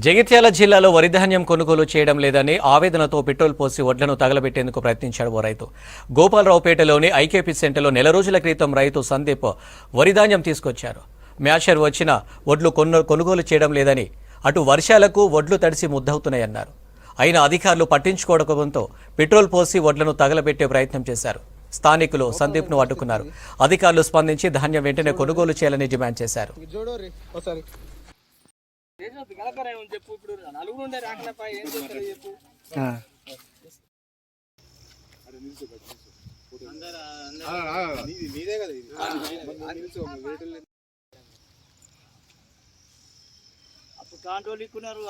జగిత్యాల జిల్లాలో వరిధాన్యం కొనుగోలు చేయడం లేదని ఆవేదనతో పెట్రోల్ పోసి వడ్లను తగలబెట్టేందుకు ప్రయత్నించాడు ఓ రైతు. గోపాలరావుపేటలోని ఐకేపీ సెంటర్లో నెల రోజుల క్రితం రైతు సందీప్ వరిధాన్యం తీసుకొచ్చారు. మ్యాషర్ వచ్చిన వడ్లు కొను కొనుగోలు చేయడం లేదని అటు వర్షాలకు వడ్లు తడిసి ముద్దవుతున్నాయన్నారు. అయినా అధికారులు పట్టించుకోవడంతో పెట్రోల్ పోసి వడ్లను తగలబెట్టే ప్రయత్నం చేశారు. స్థానికులు సందీప్ను అడ్డుకున్నారు. అధికారులు స్పందించి ధాన్యం వెంటనే కొనుగోలు చేయాలని డిమాండ్ చేశారు. చెప్పు ఇప్పుడు నలుగురు ఉండే ఏం చేస్తారు చెప్పు. నీదే కదా ఇది? అప్పుడు కాంట్రోల్ ఇక్కున్నారు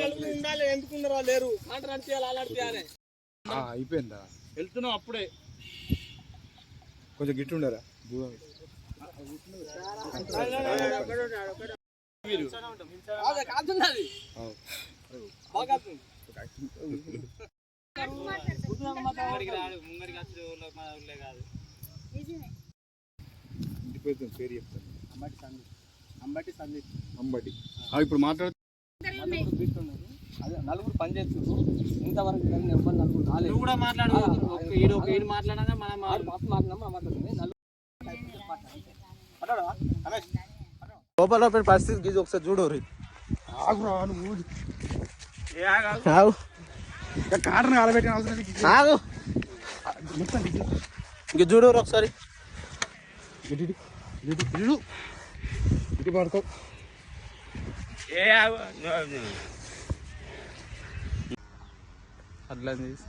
నలుగురు ఉండాలి ఎందుకున్నారు లేరు. అయిపోయిందా? వెళ్తున్నాం అప్పుడే. కొంచెం గిట్టు ఉండరా దూరం పేరు పేరు చెప్తాను అంబటి. సందీప్ అంబటి సందీప్ అంబటి ఆ, ఇప్పుడు. అదే నలుగురు పని చేస్తున్నారు ఇంతవరకు ఎవ్వరు నలుగురు రాలేదు. కూడా మాట్లాడు. ఒక ఈడు ఒక మనం మాట్లాడినాం మాట్లాడుతుంది. గోపాలరావు పరిస్థితి గీజు ఒకసారి చూడు ఆగు కాటను కాలబెట్టిన అవసరం. ఆగు. ఇంక చూడు ఒకసారి. ఇటు పడుకో అట్లా తీసి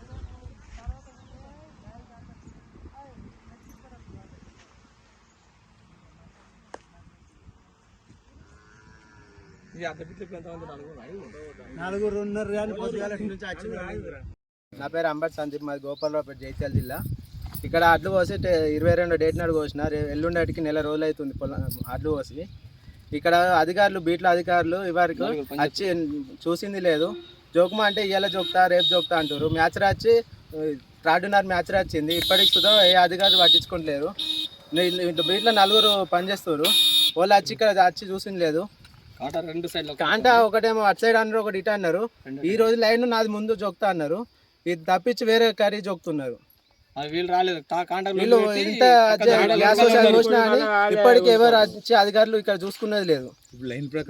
నలుగురు ఉన్నారు కానీ నా పేరు అంబట్ సందీప్ మాది గోపాలరావుపేట జైత్యాల జిల్లా. ఇక్కడ అడ్లు పోసి ఇరవై రెండు డేట్ నాడు కోసిన ఎల్లుండటికి నెల రోజులు అవుతుంది పొలం అడ్లు పోసి. ఇక్కడ అధికారులు బీట్ల అధికారులు ఇవరికి వచ్చి చూసింది లేదు. జోకుమా అంటే ఇవాళ జోక్తా రేపు జోక్తా అంటారు మ్యాచ్ రాచి రాడున్నర మ్యాచ్ వచ్చింది ఇప్పటికి సుధా ఏ అధికారులు పట్టించుకోవట్లేరు బీట్లో నలుగురు పనిచేస్తారు వాళ్ళు వచ్చి ఇక్కడ వచ్చి చూసింది లేదు. కాట రెండు సైడ్లో కాంటా ఒకటేమో అటు సైడ్ అన్నారు ఒకటి ఇటు అన్నారు. ఈ రోజు లైన్ నాది ముందు జోక్తా అన్నారు. ఇది తప్పించి వేరే కర్రీ జోక్తున్నారు. వీళ్ళు రాలేదు. కాంటాక్ట్ వీళ్ళు ఇంత గ్యాస్ చూసినా కానీ ఇప్పటికి ఎవరు వచ్చి అధికారులు ఇక్కడ చూసుకున్నది లేదు. ఇప్పుడు లైన్ ప్రకారం